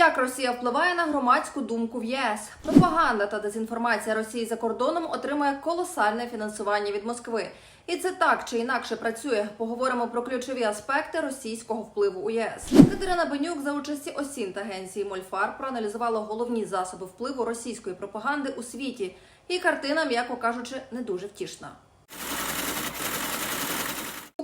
Як Росія впливає на громадську думку в ЄС? Пропаганда та дезінформація Росії за кордоном отримує колосальне фінансування від Москви. І це так чи інакше працює. Поговоримо про ключові аспекти російського впливу у єС. Катерина Бенюк за участі осін та агенції Мольфар проаналізувала головні засоби впливу російської пропаганди у світі. І картина, м'яко кажучи, не дуже втішна.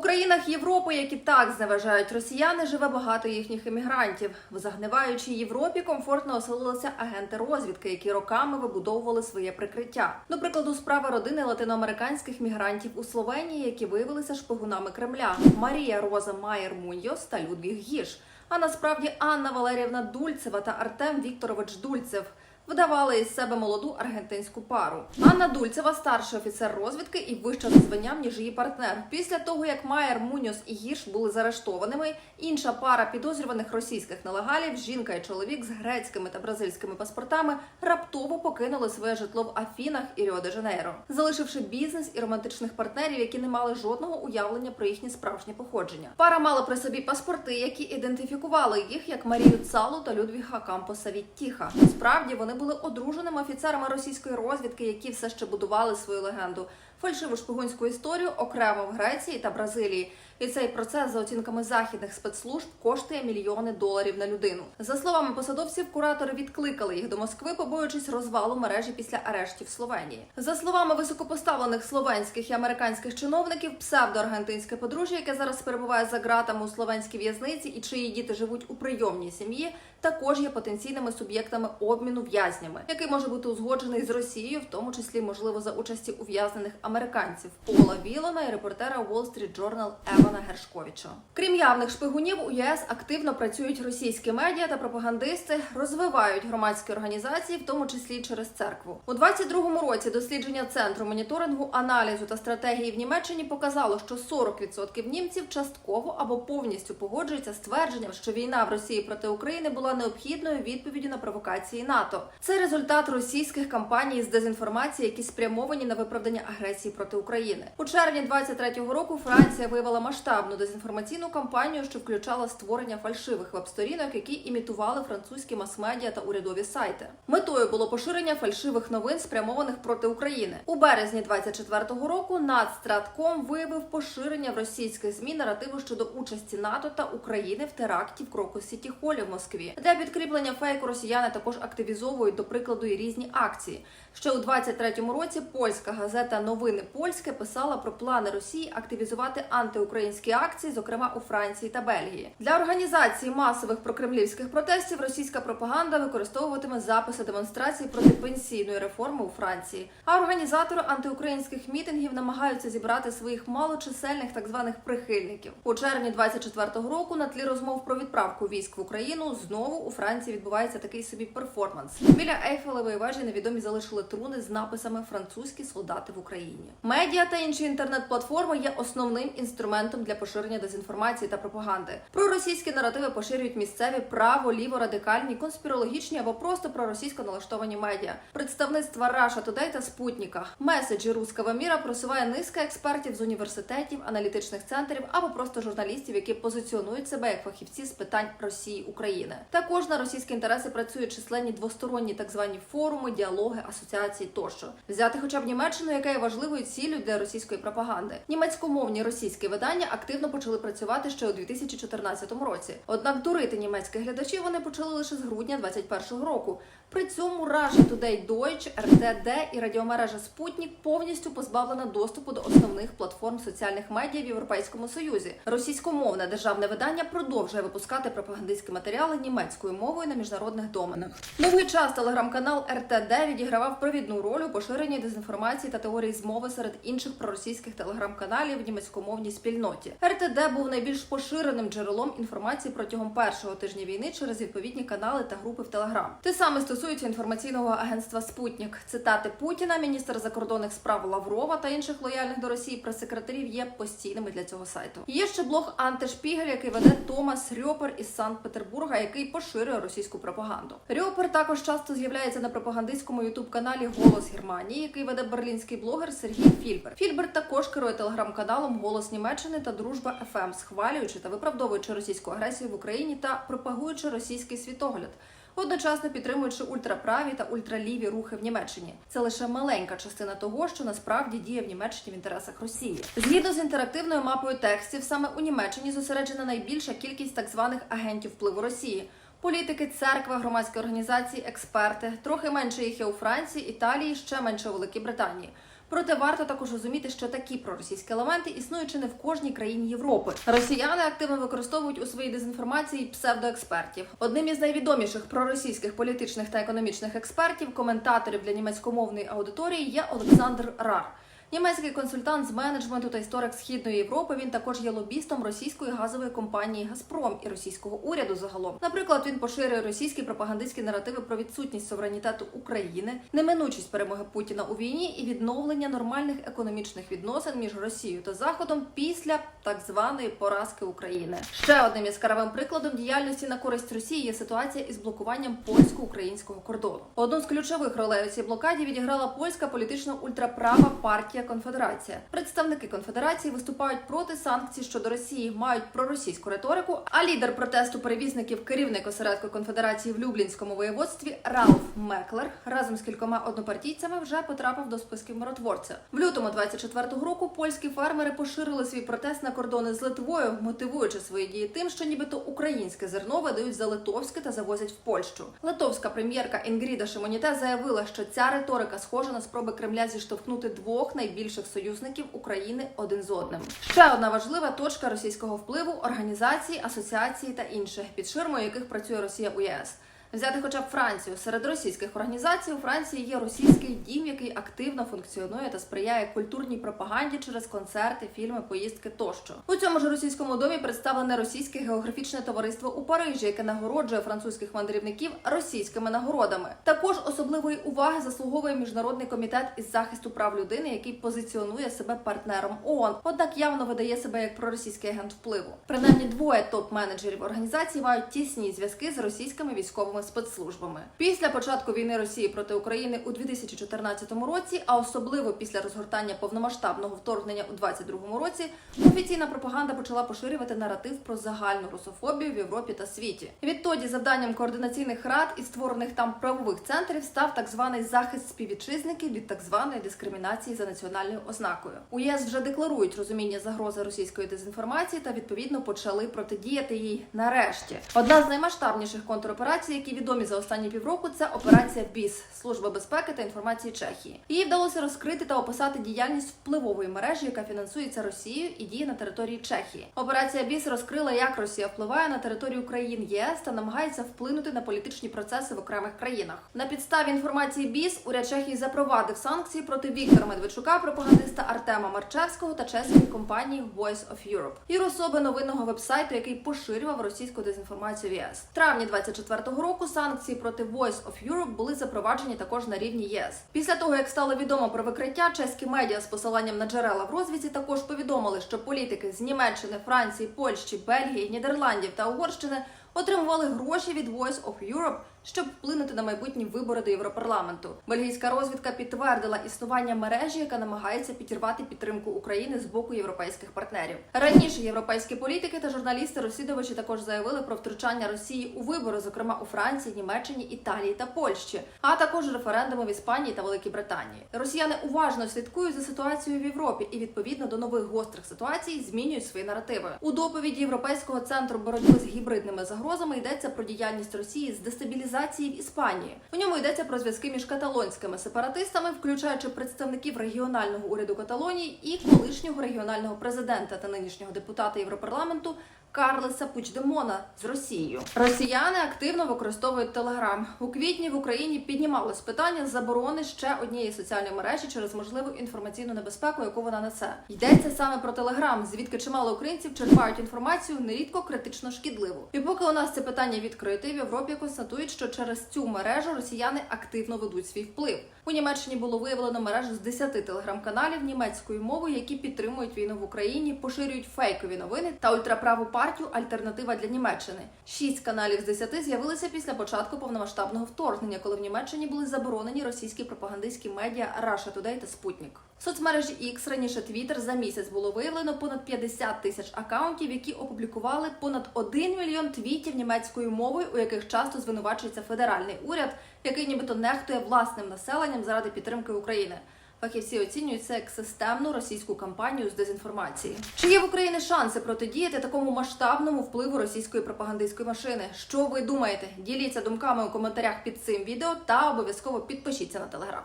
Країнах Європи, які так зневажають росіяни, живе багато їхніх емігрантів. В загниваючій Європі комфортно оселилися агенти розвідки, які роками вибудовували своє прикриття. До прикладу, справа родини латиноамериканських мігрантів у Словенії, які виявилися шпигунами Кремля: Марія Роза Майер Муньйос та Людвіг Гіш. А насправді Анна Валеріївна Дульцева та Артем Вікторович Дульцев. Видавали із себе молоду аргентинську пару. Анна Дульцева старший офіцер розвідки і вища за званням, ніж її партнер. Після того, як Майер, Муньос і Гірш були заарештованими, інша пара підозрюваних російських нелегалів, жінка і чоловік з грецькими та бразильськими паспортами, раптово покинули своє житло в Афінах і Ріо-де-Жанейро, залишивши бізнес і романтичних партнерів, які не мали жодного уявлення про їхнє справжнє походження. Пара мала при собі паспорти, які ідентифікували їх як Марію Цалу та Людвіга Кампоса Віттіха. Справді вони були одруженими офіцерами російської розвідки, які все ще будували свою легенду. Фальшиву шпигунську історію окремо в Греції та Бразилії. І цей процес, за оцінками західних спецслужб, коштує мільйони доларів на людину. За словами посадовців, куратори відкликали їх до Москви, побоюючись розвалу мережі після арештів Словенії. За словами високопоставлених словенських і американських чиновників, псевдоаргентинське подружжя, яке зараз перебуває за ґратами у словенській в'язниці, і чиї діти живуть у прийомній сім'ї, також є потенційними суб'єктами обміну в'язнями, який може бути узгоджений з Росією, в тому числі можливо за участі ув'язнених американців Пола Вілона і репортера Wall Street Journal Евана Гершковіча. Крім явних шпигунів, у ЄС активно працюють російські медіа та пропагандисти, розвивають громадські організації, в тому числі через церкву. У 22-му році дослідження центру моніторингу, аналізу та стратегії в Німеччині показало, що 40% німців частково або повністю погоджуються з твердженням, що війна в Росії проти України була необхідною відповіддю на провокації НАТО. Це результат російських кампаній з дезінформації, які спрямовані на виправдання агресії проти України. У червні 23-го року Франція виявила масштабну дезінформаційну кампанію, що включала створення фальшивих веб-сторінок, які імітували французькі мас-медіа та урядові сайти. Метою було поширення фальшивих новин, спрямованих проти України. У березні 24-го року Нацстратком виявив поширення в російських змі наративу щодо участі НАТО та України в теракті в Крокус Сіті Холі в Москві. Для підкріплення фейку росіяни також активізовують до прикладу і різні акції. Ще у 23-му році польська газета Новини Польське писала про плани Росії активізувати антиукраїнські акції, зокрема у Франції та Бельгії. Для організації масових прокремлівських протестів російська пропаганда використовуватиме записи демонстрацій проти пенсійної реформи у Франції. А організатори антиукраїнських мітингів намагаються зібрати своїх малочисельних так званих прихильників. У червні 24-го року на тлі розмов про відправку військ в Україну знову у Франції відбувається такий собі перформанс. Біля Ейфелевої вежі невідомі залишили труни з написами Французькі солдати в Україні. Медіа та інші інтернет-платформи є основним інструментом для поширення дезінформації та пропаганди. Проросійські наративи поширюють місцеві право, ліво-радикальні, конспірологічні або просто проросійсько налаштовані медіа. Представництва Раша Today та Спутніка. Меседжі руского міра просуває низка експертів з університетів, аналітичних центрів або просто журналістів, які позиціонують себе як фахівці з питань Росії України. Також на російські інтереси працюють численні двосторонні так звані форуми, діалоги, асоціації тощо. Взяти хоча б Німеччину, яка є важливою ціллю для російської пропаганди. Німецькомовні російські видання активно почали працювати ще у 2014 році. Однак дурити німецьких глядачів вони почали лише з грудня 2021 року. При цьому Russia Today Deutsch, РТД і радіомережа Спутник повністю позбавлена доступу до основних платформ соціальних медіа в Європейському Союзі. Російськомовне державне видання продовжує випускати пропагандистські матеріали німецькою мовою на міжнародних доменах. Довгий час телеграм-канал РТД відігравав провідну роль у поширенні дезінформації та теорії змови серед інших проросійських телеграм-каналів в німецькомовній спільноті. РТД був найбільш поширеним джерелом інформації протягом першого тижня війни через відповідні канали та групи в Телеграм. Те саме стосується інформаційного агентства Спутник. Цитати Путіна, міністра закордонних справ Лаврова та інших лояльних до Росії прес-секретарів є постійними для цього сайту. Є ще блог Антишпігель, який веде Томас Рьопер із Санкт-Петербурга, який поширює російську пропаганду. Рьопер також часто з'являється на пропагандистському ютуб-каналі Голос Германії, який веде берлінський блогер Сергій Фільбер. Фільбер також керує телеграм-каналом Голос Німеччини та Дружба ФМ, схвалюючи та виправдовуючи російську агресію в Україні та пропагуючи російський світогляд. Одночасно підтримуючи ультраправі та ультраліві рухи в Німеччині. Це лише маленька частина того, що насправді діє в Німеччині в інтересах Росії. Згідно з інтерактивною мапою текстів, саме у Німеччині зосереджена найбільша кількість так званих агентів впливу Росії. Політики, церква, громадські організації, експерти. Трохи менше їх є у Франції, Італії, ще менше у Великій Британії. Проте варто також розуміти, що такі проросійські елементи існують чи не в кожній країні Європи. Росіяни активно використовують у своїй дезінформації псевдоекспертів. Одним із найвідоміших проросійських політичних та економічних експертів, коментаторів для німецькомовної аудиторії є Олександр Рар. Німецький консультант з менеджменту та історик Східної Європи. Він також є лобістом російської газової компанії Газпром і російського уряду загалом. Наприклад, він поширює російські пропагандистські наративи про відсутність суверенітету України, неминучість перемоги Путіна у війні і відновлення нормальних економічних відносин між Росією та Заходом після так званої поразки України. Ще одним яскравим прикладом діяльності на користь Росії є ситуація із блокуванням польсько-українського кордону. Одну з ключових ролей у цій блокаді відіграла польська політично ультраправа партія Конфедерація. Представники конфедерації виступають проти санкцій щодо Росії, мають проросійську риторику. А лідер протесту перевізників, керівник осередку конфедерації в Люблінському воєводстві Ралф Меклер разом з кількома однопартійцями вже потрапив до списків миротворця. В лютому 24-го року польські фермери поширили свій протест на кордони з Литвою, мотивуючи свої дії тим, що нібито українське зерно видають за литовське та завозять в Польщу. Литовська прем'єрка Інгріда Шимоніте заявила, що ця риторика схожа на спроби Кремля зіштовхнути двох найбільших союзників України один з одним. Ще одна важлива точка російського впливу організації, асоціації та інших, під ширмою яких працює Росія у ЄС. Взяти хоча б Францію серед російських організацій у Франції є російський дім, який активно функціонує та сприяє культурній пропаганді через концерти, фільми, поїздки тощо. У цьому ж російському домі представлене російське географічне товариство у Парижі, яке нагороджує французьких мандрівників російськими нагородами. Також особливої уваги заслуговує міжнародний комітет із захисту прав людини, який позиціонує себе партнером ООН, однак явно видає себе як проросійський агент впливу. Принаймні двоє топ-менеджерів організації мають тісні зв'язки з російськими військовими спецслужбами. Після початку війни Росії проти України у 2014 році, а особливо після розгортання повномасштабного вторгнення у 2022 році, офіційна пропаганда почала поширювати наратив про загальну русофобію в Європі та світі. Відтоді завданням координаційних рад і створених там правових центрів став так званий захист співвітчизників від так званої дискримінації за національною ознакою. У ЄС вже декларують розуміння загрози російської дезінформації та відповідно почали протидіяти їй нарешті. Одна з наймасштабніших контроперацій, які відомі за останні півроку, це операція БІС Служба безпеки та інформації Чехії. Їй вдалося розкрити та описати діяльність впливової мережі, яка фінансується Росією і діє на території Чехії. Операція БІС розкрила, як Росія впливає на територію країн ЄС та намагається вплинути на політичні процеси в окремих країнах. На підставі інформації БІС уряд Чехії запровадив санкції проти Віктора Медведчука, пропагандиста Артема Марчевського та чеської компанії Voice of Europe і особи новинного вебсайту, який поширював російську дезінформацію в ЄС. Травні 24-го року санкції проти Voice of Europe були запроваджені також на рівні ЄС. Після того, як стало відомо про викриття, чеські медіа з посиланням на джерела в розвідці також повідомили, що політики з Німеччини, Франції, Польщі, Бельгії, Нідерландів та Угорщини отримували гроші від Voice of Europe, щоб вплинути на майбутні вибори до Європарламенту. Бельгійська розвідка підтвердила існування мережі, яка намагається підірвати підтримку України з боку європейських партнерів. Раніше європейські політики та журналісти-розслідувачі також заявили про втручання Росії у вибори, зокрема у Франції, Німеччині, Італії та Польщі, а також референдуми в Іспанії та Великій Британії. Росіяни уважно слідкують за ситуацією в Європі і відповідно до нових гострих ситуацій змінюють свої наративи. У доповіді Європейського центру боротьби з гібридними загрозами йдеться про діяльність Росії з дестабілізації в Іспанії. У ньому йдеться про зв'язки між каталонськими сепаратистами, включаючи представників регіонального уряду Каталонії і колишнього регіонального президента та нинішнього депутата Європарламенту. Карлеса Пучдемона з Росією росіяни активно використовують Телеграм у квітні. В Україні піднімалось питання заборони ще однієї соціальної мережі через можливу інформаційну небезпеку, яку вона несе. Йдеться саме про Телеграм, звідки чимало українців черпають інформацію нерідко критично шкідливу. І поки у нас це питання відкрите, в Європі констатують, що через цю мережу росіяни активно ведуть свій вплив. У Німеччині було виявлено мережу з 10 телеграм-каналів німецькою мовою, які підтримують війну в Україні, поширюють фейкові новини та ультраправу партію Альтернатива для Німеччини. Шість каналів з десяти з'явилися після початку повномасштабного вторгнення, коли в Німеччині були заборонені російські пропагандистські медіа Раша Today та Спутник. В соцмережі X, раніше Twitter, за місяць було виявлено понад 50 тисяч акаунтів, які опублікували понад 1 мільйон твітів німецькою мовою, у яких часто звинувачується федеральний уряд, який нібито нехтує власним населенням заради підтримки України. Фахівці оцінюють це як системну російську кампанію з дезінформації. Чи є в Україні шанси протидіяти такому масштабному впливу російської пропагандистської машини? Що ви думаєте? Діліться думками у коментарях під цим відео та обов'язково підпишіться на телеграф.